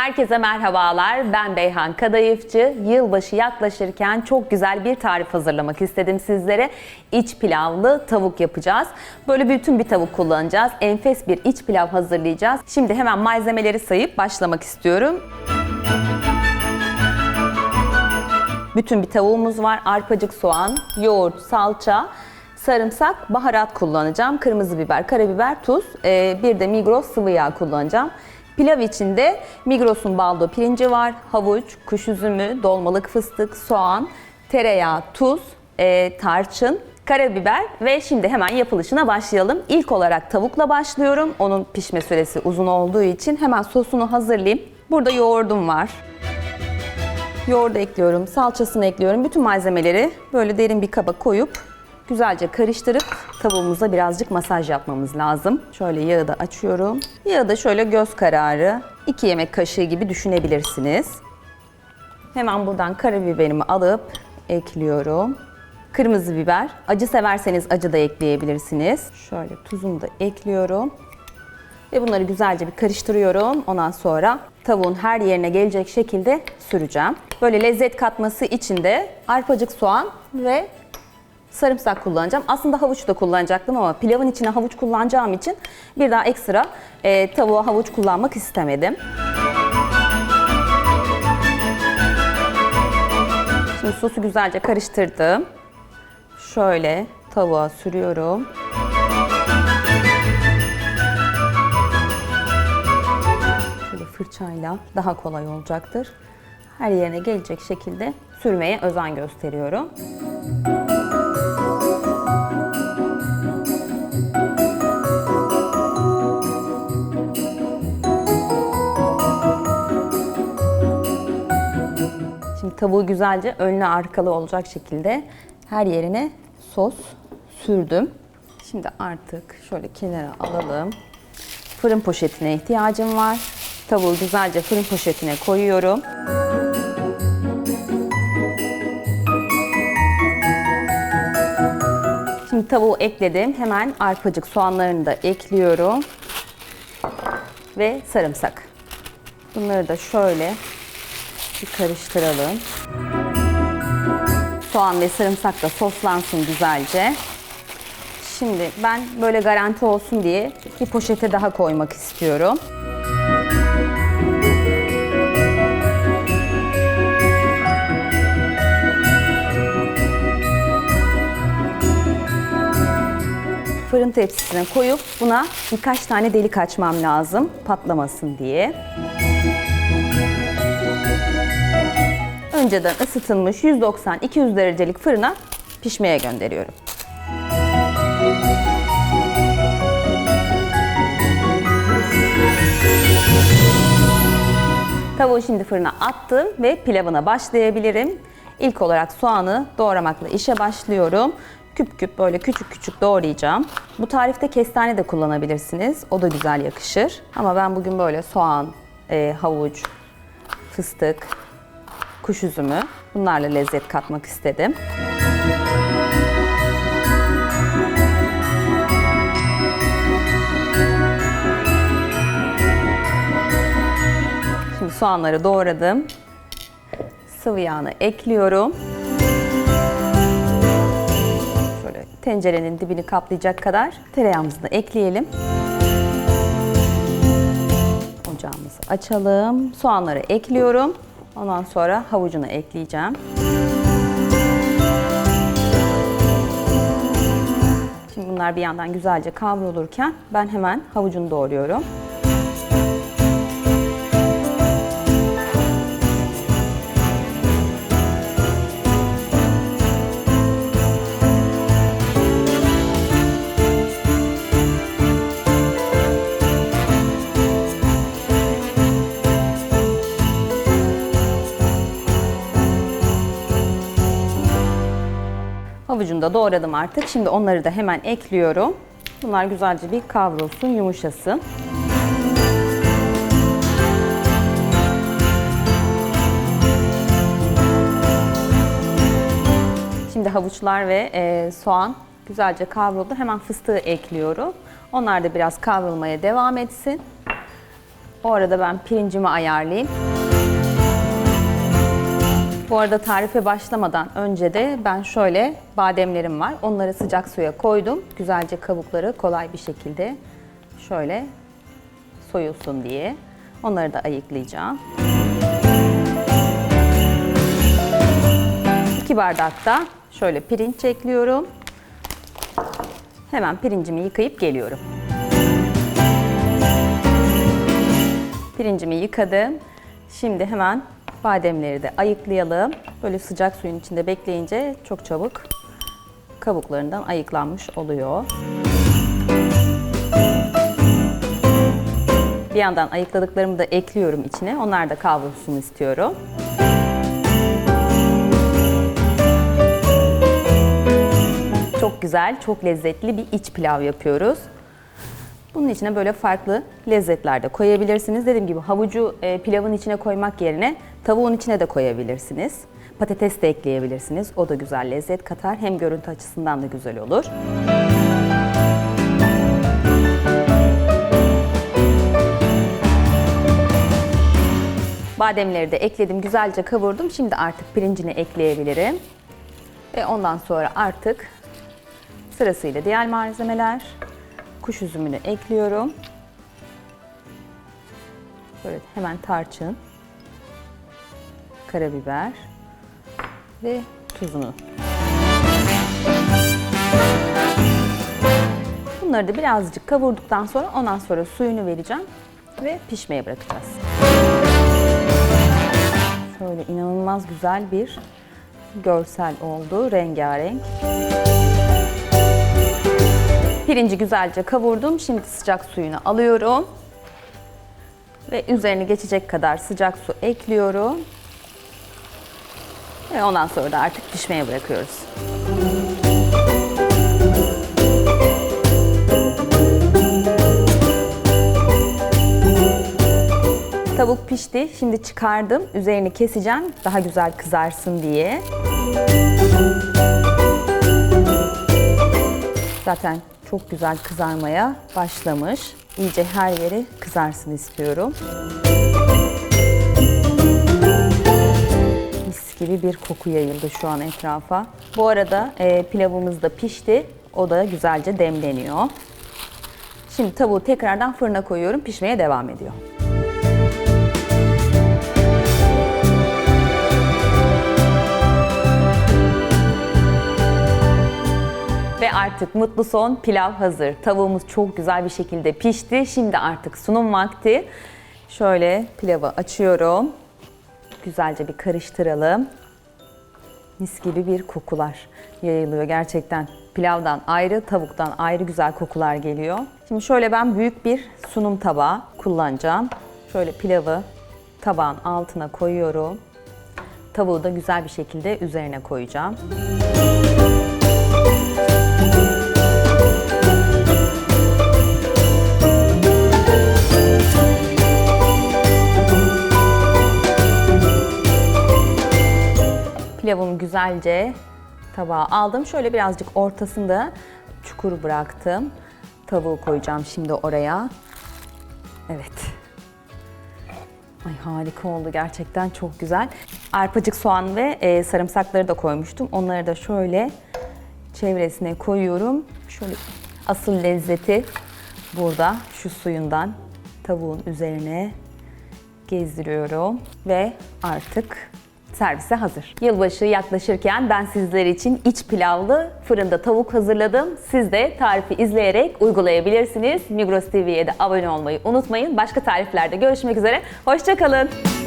Herkese merhabalar. Ben Beyhan Kadayıfçı. Yılbaşı yaklaşırken çok güzel bir tarif hazırlamak istedim sizlere. İç pilavlı tavuk yapacağız. Böyle bütün bir tavuk kullanacağız. Enfes bir iç pilav hazırlayacağız. Şimdi hemen malzemeleri sayıp başlamak istiyorum. Bütün bir tavuğumuz var. Arpacık soğan, yoğurt, salça, sarımsak, baharat kullanacağım. Kırmızı biber, karabiber, tuz. Ee, bir de Migros sıvı yağ kullanacağım. Pilav içinde Migros'un baldo pirinci var. Havuç, kuş üzümü, dolmalık fıstık, soğan, tereyağı, tuz, e, tarçın, karabiber ve şimdi hemen yapılışına başlayalım. İlk olarak tavukla başlıyorum. Onun pişme süresi uzun olduğu için hemen sosunu hazırlayayım. Burada yoğurdum var. Yoğurdu ekliyorum, salçasını ekliyorum. Bütün malzemeleri böyle derin bir kaba koyup güzelce karıştırıp tavuğumuza birazcık masaj yapmamız lazım. Şöyle yağı da açıyorum. Yağı da şöyle göz kararı 2 yemek kaşığı gibi düşünebilirsiniz. Hemen buradan karabiberimi alıp ekliyorum. Kırmızı biber. Acı severseniz acı da ekleyebilirsiniz. Şöyle tuzumu da ekliyorum. Ve bunları güzelce bir karıştırıyorum. Ondan sonra tavuğun her yerine gelecek şekilde süreceğim. Böyle lezzet katması için de arpacık soğan ve sarımsak kullanacağım. Aslında havuç da kullanacaktım ama pilavın içine havuç kullanacağım için bir daha ekstra e, tavuğa havuç kullanmak istemedim. Şimdi sosu güzelce karıştırdım. Şöyle tavuğa sürüyorum. Şöyle fırçayla daha kolay olacaktır. Her yerine gelecek şekilde sürmeye özen gösteriyorum. Tavuğu güzelce önlü arkalı olacak şekilde her yerine sos sürdüm. Şimdi artık şöyle kenara alalım. Fırın poşetine ihtiyacım var. Tavuğu güzelce fırın poşetine koyuyorum. Şimdi tavuğu ekledim. Hemen arpacık soğanlarını da ekliyorum. Ve sarımsak. Bunları da şöyle bir karıştıralım. Soğan ve sarımsak da soslansın güzelce. Şimdi ben böyle garanti olsun diye bir poşete daha koymak istiyorum. Fırın tepsisine koyup buna birkaç tane delik açmam lazım patlamasın diye. Önceden ısıtılmış 190-200 derecelik fırına pişmeye gönderiyorum. Tavuğu şimdi fırına attım ve pilavına başlayabilirim. İlk olarak soğanı doğramakla işe başlıyorum. Küp küp böyle küçük küçük doğrayacağım. Bu tarifte kestane de kullanabilirsiniz. O da güzel yakışır. Ama ben bugün böyle soğan, e, havuç, fıstık, kuş üzümü bunlarla lezzet katmak istedim. Şimdi soğanları doğradım. Sıvı yağını ekliyorum. Şöyle tencerenin dibini kaplayacak kadar tereyağımızı da ekleyelim. Ocağımızı açalım. Soğanları ekliyorum. Ondan sonra havucunu ekleyeceğim. Şimdi bunlar bir yandan güzelce kavrulurken ben hemen havucunu doğruyorum. Havucunu da doğradım artık. Şimdi onları da hemen ekliyorum. Bunlar güzelce bir kavrulsun, yumuşasın. Şimdi havuçlar ve e, soğan güzelce kavruldu. Hemen fıstığı ekliyorum. Onlar da biraz kavrulmaya devam etsin. O arada ben pirincimi ayarlayayım. Bu arada tarife başlamadan önce de ben şöyle bademlerim var. Onları sıcak suya koydum. Güzelce kabukları kolay bir şekilde şöyle soyulsun diye. Onları da ayıklayacağım. 2 bardak da şöyle pirinç ekliyorum. Hemen pirincimi yıkayıp geliyorum. Pirincimi yıkadım. Şimdi hemen bademleri de ayıklayalım. Böyle sıcak suyun içinde bekleyince çok çabuk kabuklarından ayıklanmış oluyor. Bir yandan ayıkladıklarımı da ekliyorum içine. Onlar da kavrulsun istiyorum. Çok güzel, çok lezzetli bir iç pilav yapıyoruz. Bunun içine böyle farklı lezzetler de koyabilirsiniz. Dediğim gibi havucu e, pilavın içine koymak yerine tavuğun içine de koyabilirsiniz. Patates de ekleyebilirsiniz. O da güzel lezzet katar. Hem görüntü açısından da güzel olur. Bademleri de ekledim, güzelce kavurdum. Şimdi artık pirincini ekleyebilirim. Ve ondan sonra artık sırasıyla diğer malzemeler. Kuş üzümünü ekliyorum. Böyle hemen tarçın, karabiber ve tuzunu. Bunları da birazcık kavurduktan sonra ondan sonra suyunu vereceğim ve pişmeye bırakacağız. Şöyle inanılmaz güzel bir görsel oldu, rengarenk. Pirinci güzelce kavurdum. Şimdi sıcak suyunu alıyorum. Ve üzerine geçecek kadar sıcak su ekliyorum. Ve ondan sonra da artık pişmeye bırakıyoruz. Tavuk pişti. Şimdi çıkardım. Üzerini keseceğim. Daha güzel kızarsın diye. Zaten çok güzel kızarmaya başlamış. İyice her yeri kızarsın istiyorum. Gibi bir koku yayıldı şu an etrafa. Bu arada e, pilavımız da pişti. O da güzelce demleniyor. Şimdi tavuğu tekrardan fırına koyuyorum. Pişmeye devam ediyor. Ve artık mutlu son pilav hazır. Tavuğumuz çok güzel bir şekilde pişti. Şimdi artık sunum vakti. Şöyle pilavı açıyorum. Güzelce bir karıştıralım. Mis gibi bir kokular yayılıyor gerçekten. Pilavdan ayrı, tavuktan ayrı güzel kokular geliyor. Şimdi şöyle ben büyük bir sunum tabağı kullanacağım. Şöyle pilavı tabağın altına koyuyorum. Tavuğu da güzel bir şekilde üzerine koyacağım. Pilavımı güzelce tabağa aldım. Şöyle birazcık ortasında çukur bıraktım. Tavuğu koyacağım şimdi oraya. Evet. Ay harika oldu gerçekten çok güzel. Arpacık soğan ve e, sarımsakları da koymuştum. Onları da şöyle çevresine koyuyorum. Şöyle asıl lezzeti burada şu suyundan tavuğun üzerine gezdiriyorum ve artık servise hazır. Yılbaşı yaklaşırken ben sizler için iç pilavlı fırında tavuk hazırladım. Siz de tarifi izleyerek uygulayabilirsiniz. Migros TV'ye de abone olmayı unutmayın. Başka tariflerde görüşmek üzere. Hoşçakalın.